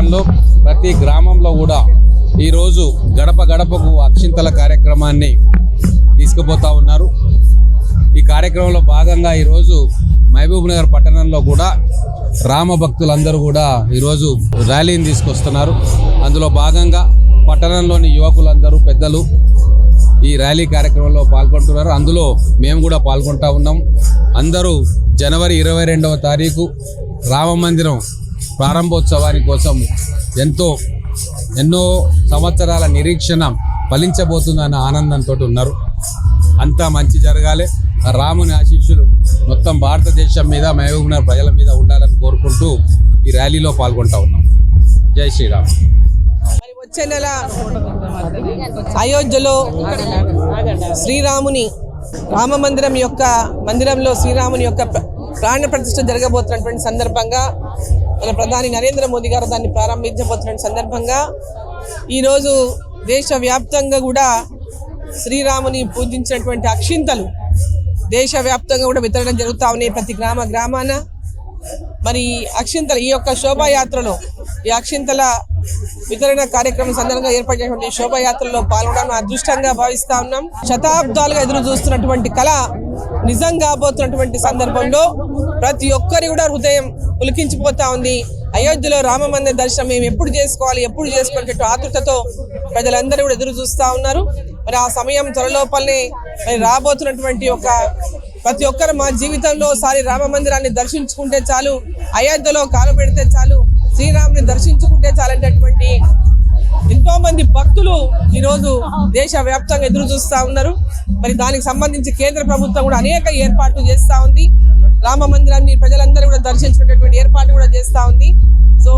పట్టణంలో ప్రతి గ్రామంలో కూడా ఈరోజు గడప గడపకు అక్షింతల కార్యక్రమాన్ని తీసుకుపోతా ఉన్నారు. ఈ కార్యక్రమంలో భాగంగా ఈరోజు మహబూబ్ నగర్ పట్టణంలో కూడా రామ భక్తులందరూ కూడా ఈరోజు ర్యాలీని తీసుకొస్తున్నారు. అందులో భాగంగా పట్టణంలోని యువకులందరూ పెద్దలు ఈ ర్యాలీ కార్యక్రమంలో పాల్గొంటున్నారు. అందులో మేము కూడా పాల్గొంటా ఉన్నాం. అందరూ జనవరి ఇరవై రెండవ తారీఖు రామ మందిరం ప్రారంభోత్సవాని కోసం ఎంతో ఎన్నో సంవత్సరాల నిరీక్షణ ఫలించబోతుందన్న ఆనందంతో ఉన్నారు. అంతా మంచి జరగాలి. ఆ రాముని ఆశీస్సులు మొత్తం భారతదేశం మీద మహబూబ్నగర్ ప్రజల మీద ఉండాలని కోరుకుంటూ ఈ ర్యాలీలో పాల్గొంటా ఉన్నాం. జై శ్రీరామ్. మరి వచ్చే నెల అయోధ్యలో శ్రీరాముని రామ మందిరం యొక్క మందిరంలో శ్రీరాముని యొక్క ప్రాణ ప్రతిష్ఠ జరగబోతున్నటువంటి సందర్భంగా మన ప్రధాని నరేంద్ర మోదీ గారు దాన్ని ప్రారంభించబోతున్న సందర్భంగా ఈరోజు దేశవ్యాప్తంగా కూడా శ్రీరాముని పూజించినటువంటి అక్షింతలు దేశవ్యాప్తంగా కూడా వితరణ జరుగుతూ ఉన్నాయి ప్రతి గ్రామ గ్రామాన. మరి అక్షింతలు అక్షింతల ఈ యొక్క శోభాయాత్రలో ఈ అక్షింతల వితరణ కార్యక్రమం సందర్భంగా ఏర్పడినటువంటి శోభాయాత్రలో పాల్గొనడం అదృష్టంగా భావిస్తా ఉన్నాం. శతాబ్దాలుగా ఎదురు చూస్తున్నటువంటి కళ నిజం కాబోతున్నటువంటి సందర్భంలో ప్రతి ఒక్కరి కూడా హృదయం ఉలికించిపోతా ఉంది. అయోధ్యలో రామ మందిర దర్శనం మేము ఎప్పుడు చేసుకోవాలి ఎప్పుడు చేసుకునేటట్టు ఆతృతతో ప్రజలందరూ కూడా ఎదురు చూస్తా ఉన్నారు. మరి ఆ సమయం త్వరలోపలనే మరి రాబోతున్నటువంటి ఒక ప్రతి ఒక్కరు మా జీవితంలో ఒకసారి రామ మందిరాన్ని దర్శించుకుంటే చాలు అయోధ్యలో కాలు పెడితే చాలు శ్రీరాముని దర్శించుకుంటే చాలనేటటువంటి ఎంతో మంది భక్తులు ఈరోజు దేశ వ్యాప్తంగా ఎదురు చూస్తూ ఉన్నారు. మరి దానికి సంబంధించి కేంద్ర ప్రభుత్వం కూడా అనేక ఏర్పాట్లు చేస్తూ ఉంది. రామ మందిరాన్ని ప్రజలందరూ కూడా దర్శించుకునేటువంటి ఏర్పాట్లు కూడా చేస్తూ ఉంది. సో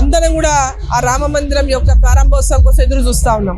అందరం కూడా ఆ రామ మందిరం యొక్క ప్రారంభోత్సవం కోసం ఎదురు చూస్తూ ఉన్నాం.